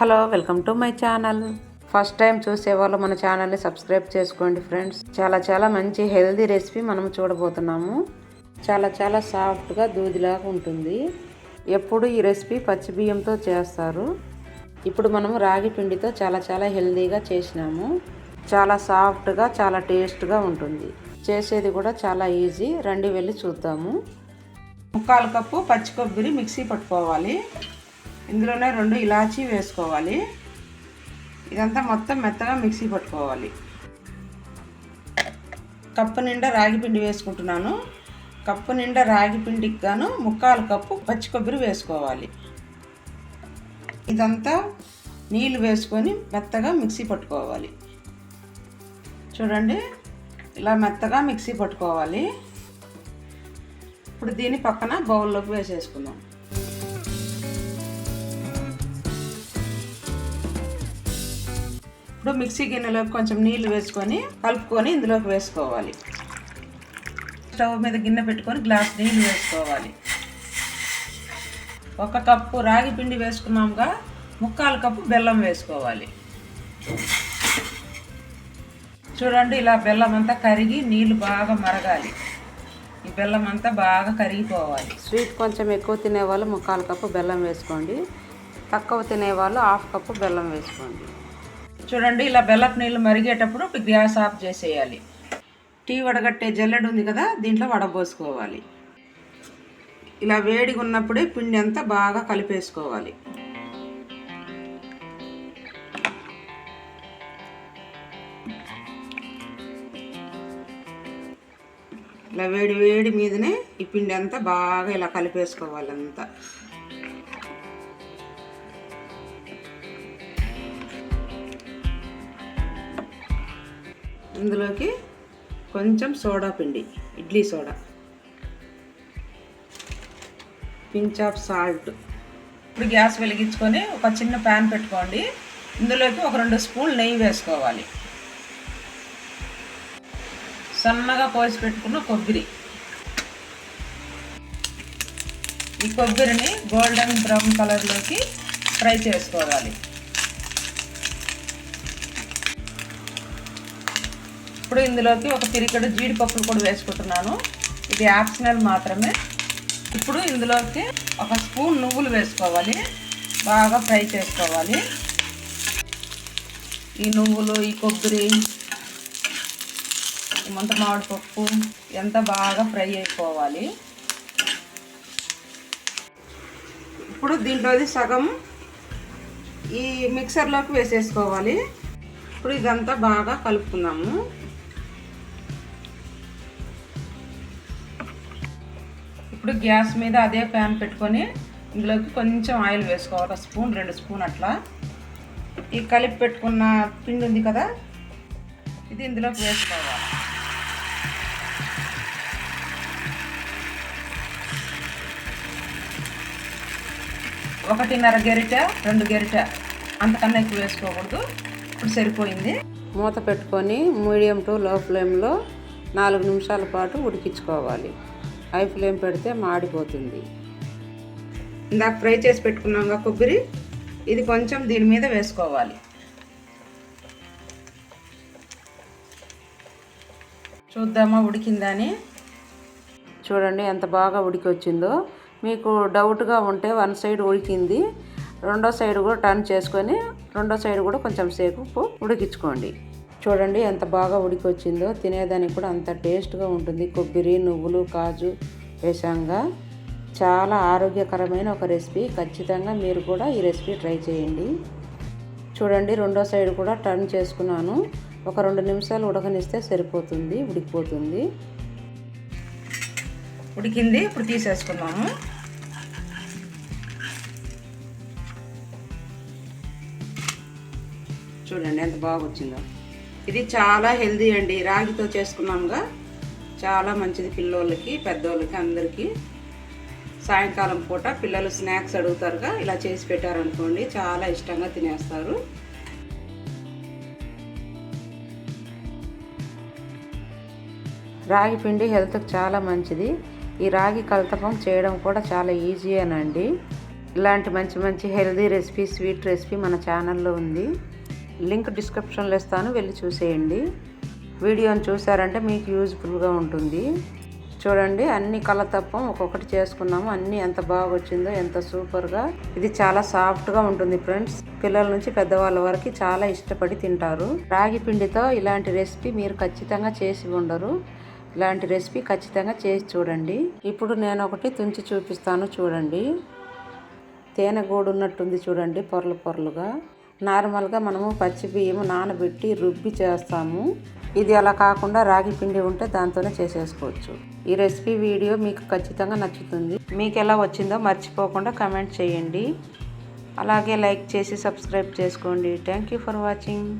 Hello welcome to my channel. First time చూసే వాళ్ళు మన ఛానల్ని సబ్స్క్రైబ్ చేసుకోండి ఫ్రెండ్స్. చాలా చాలా మంచి హెల్దీ రెసిపీ మనం చూడబోతున్నాము. చాలా చాలా సాఫ్ట్గా దూదిలాగా ఉంటుంది. ఎప్పుడు ఈ రెసిపీ పచ్చి బియ్యంతో చేస్తారు. ఇప్పుడు మనం రాగి పిండితో చాలా చాలా హెల్దీగా చేసినాము. చాలా సాఫ్ట్గా చాలా టేస్ట్గా ఉంటుంది. చేసేది కూడా చాలా ఈజీ. రండి వెళ్ళి చూద్దాము. ముక్కాలు కప్పు పచ్చి కొబ్బరి మిక్సీ పట్టుకోవాలి. ఇందులోనే రెండు ఇలాచీ వేసుకోవాలి. ఇదంతా మొత్తం మెత్తగా మిక్సీ పట్టుకోవాలి. కప్పు నిండా రాగి పిండి వేసుకుంటున్నాను. కప్పు నిండా రాగి పిండికి గాను ముక్కాలు కప్పు పచ్చి కొబ్బరి వేసుకోవాలి. ఇదంతా నీళ్ళు వేసుకొని మెత్తగా మిక్సీ పట్టుకోవాలి. చూడండి ఇలా మెత్తగా మిక్సీ పట్టుకోవాలి. ఇప్పుడు దీని పక్కన బౌల్లోకి వేసేసుకుందాం. ఇప్పుడు మిక్సీ గిన్నెలోకి కొంచెం నీళ్ళు వేసుకొని కలుపుకొని ఇందులోకి వేసుకోవాలి. స్టవ్ మీద గిన్నె పెట్టుకొని గ్లాస్ నీళ్ళు వేసుకోవాలి. ఒక కప్పు రాగి పిండి వేసుకున్నాముగా ముక్కాలు కప్పు బెల్లం వేసుకోవాలి. చూడండి ఇలా బెల్లం అంతా కరిగి నీళ్ళు బాగా మరగాలి. ఈ బెల్లం అంతా బాగా కరిగిపోవాలి. స్వీట్ కొంచెం ఎక్కువ తినేవాళ్ళు ముక్కాలు కప్పు బెల్లం వేసుకోండి. తక్కువ తినేవాళ్ళు హాఫ్ కప్పు బెల్లం వేసుకోండి. చూడండి ఇలా బెల్లపు నీళ్ళు మరిగేటప్పుడు గ్యాస్ ఆఫ్ చేసేయాలి. టీ వడగట్టే జల్లెడు ఉంది కదా దీంట్లో వడబోసుకోవాలి ఇలా వేడిగా ఉన్నప్పుడే పిండి అంతా బాగా కలిపేసుకోవాలి. ఇలా వేడి వేడి మీదనే ఈ పిండి అంతా బాగా ఇలా కలిపేసుకోవాలి ఇందులోకి కొంచెం సోడా పిండి idli soda. Pinch of salt. ఇప్పుడు గ్యాస్ వెలిగించుకొని ఒక చిన్న ప్యాన్ పెట్టుకోండి. ఇందులోకి ఒక రెండు స్పూన్ నెయ్యి వేసుకోవాలి. సన్నగా కోసి పెట్టుకున్న కొబ్బరి. ఈ కొబ్బరిని గోల్డెన్ బ్రౌన్ కలర్లోకి ఫ్రై చేసుకోవాలి. ఇప్పుడు ఇందులోకి ఒక పిరికడు జీడిపప్పులు కూడా వేసుకుంటున్నాను. ఇది ఆప్షనల్ మాత్రమే. ఇప్పుడు ఇందులోకి ఒక స్పూన్ నువ్వులు వేసుకోవాలి. బాగా ఫ్రై చేసుకోవాలి. ఈ నువ్వులు ఈ కొబ్బరి మంత ముంత మామిడి పప్పు ఎంత బాగా ఫ్రై అయిపోవాలి. ఇప్పుడు దీంట్లోది సగం ఈ మిక్సర్లోకి వేసేసుకోవాలి. ఇప్పుడు ఇదంతా బాగా కలుపుకుందాము. ఇప్పుడు గ్యాస్ మీద అదే ప్యాన్ పెట్టుకొని ఇందులోకి కొంచెం ఆయిల్ వేసుకోవాలి. ఒక స్పూన్ రెండు స్పూన్ అట్లా. ఈ కలిపి పెట్టుకున్న పిండి ఉంది కదా ఇది ఇందులోకి వేసుకోవాలి. ఒకటిన్నర గెరిట రెండు గెరిట అంతకన్నా ఎక్కువ వేసుకోకూడదు. ఇప్పుడు సరిపోయింది. మూత పెట్టుకొని మీడియం టు లో ఫ్లేమ్లో నాలుగు నిమిషాల పాటు ఉడికించుకోవాలి. హై ఫ్లేమ్ పెడితే మాడిపోతుంది. ఇందాక ఫ్రై చేసి పెట్టుకున్నాం కొబ్బరి ఇది కొంచెం దీని మీద వేసుకోవాలి. చూద్దామా ఉడికిందని? చూడండి ఎంత బాగా ఉడికి వచ్చిందో మీకు డౌట్గా ఉంటే వన్ సైడ్ ఉడికింది. రెండో సైడ్ కూడా టర్న్ చేసుకొని రెండో సైడ్ కూడా కొంచెం సేపు ఉడికించుకోండి. చూడండి ఎంత బాగా ఉడికి వచ్చిందో తినేదానికి కూడా అంత టేస్ట్గా ఉంటుంది. కొబ్బరి నువ్వులు కాజు వేసాంగా. చాలా ఆరోగ్యకరమైన ఒక రెసిపీ. ఖచ్చితంగా మీరు కూడా ఈ రెసిపీ ట్రై చేయండి. చూడండి రెండో సైడ్ కూడా టర్న్ చేసుకున్నాను. ఒక రెండు నిమిషాలు ఉడకనిస్తే సరిపోతుంది ఉడికిపోతుంది. ఉడికింది ఇప్పుడు తీసేసుకున్నాము. చూడండి ఎంత బాగా వచ్చిందో ఇది చాలా హెల్దీ అండి. రాగితో చేసుకున్నాముగా చాలా మంచిది పిల్లోళ్ళకి పెద్దోళ్ళకి అందరికీ. సాయంకాలం పూట పిల్లలు స్నాక్స్ అడుగుతారుగా. ఇలా చేసి పెట్టారనుకోండి చాలా ఇష్టంగా తినేస్తారు. రాగి పిండి హెల్త్కి చాలా మంచిది. ఈ రాగి కలతపం చేయడం కూడా చాలా ఈజీ అనండి. ఇలాంటి మంచి మంచి హెల్దీ రెసిపీ స్వీట్ రెసిపీ మన ఛానల్లో ఉంది. లింక్ డిస్క్రిప్షన్లో ఇస్తాను వెళ్ళి చూసేయండి. వీడియోని చూసారంటే మీకు యూజ్ఫుల్గా ఉంటుంది. చూడండి అన్ని కలతప్పం ఒక్కొక్కటి చేసుకున్నాము. అన్ని ఎంత బాగా వచ్చిందో ఎంత సూపర్గా. ఇది చాలా సాఫ్ట్గా ఉంటుంది ఫ్రెండ్స్. పిల్లల నుంచి పెద్దవాళ్ళ వరకు చాలా ఇష్టపడి తింటారు. రాగి పిండితో ఇలాంటి రెసిపీ మీరు ఖచ్చితంగా చేసి ఉండరు. ఇలాంటి రెసిపీ ఖచ్చితంగా చేసి చూడండి. ఇప్పుడు నేను ఒకటి తుంచి చూపిస్తాను చూడండి. తేనె గూడు ఉన్నట్టుంది చూడండి పొరలు పొరలుగా. నార్మల్గా మనము పచ్చి బియ్యము నానబెట్టి రుబ్బి చేస్తాము. ఇది అలా కాకుండా రాగి పిండి ఉంటే దాంతోనే చేసేసుకోవచ్చు. ఈ రెసిపీ వీడియో మీకు ఖచ్చితంగా నచ్చుతుంది. మీకు ఎలా వచ్చిందో మర్చిపోకుండా కమెంట్ చేయండి. అలాగే లైక్ చేసి సబ్స్క్రైబ్ చేసుకోండి. Thank you for watching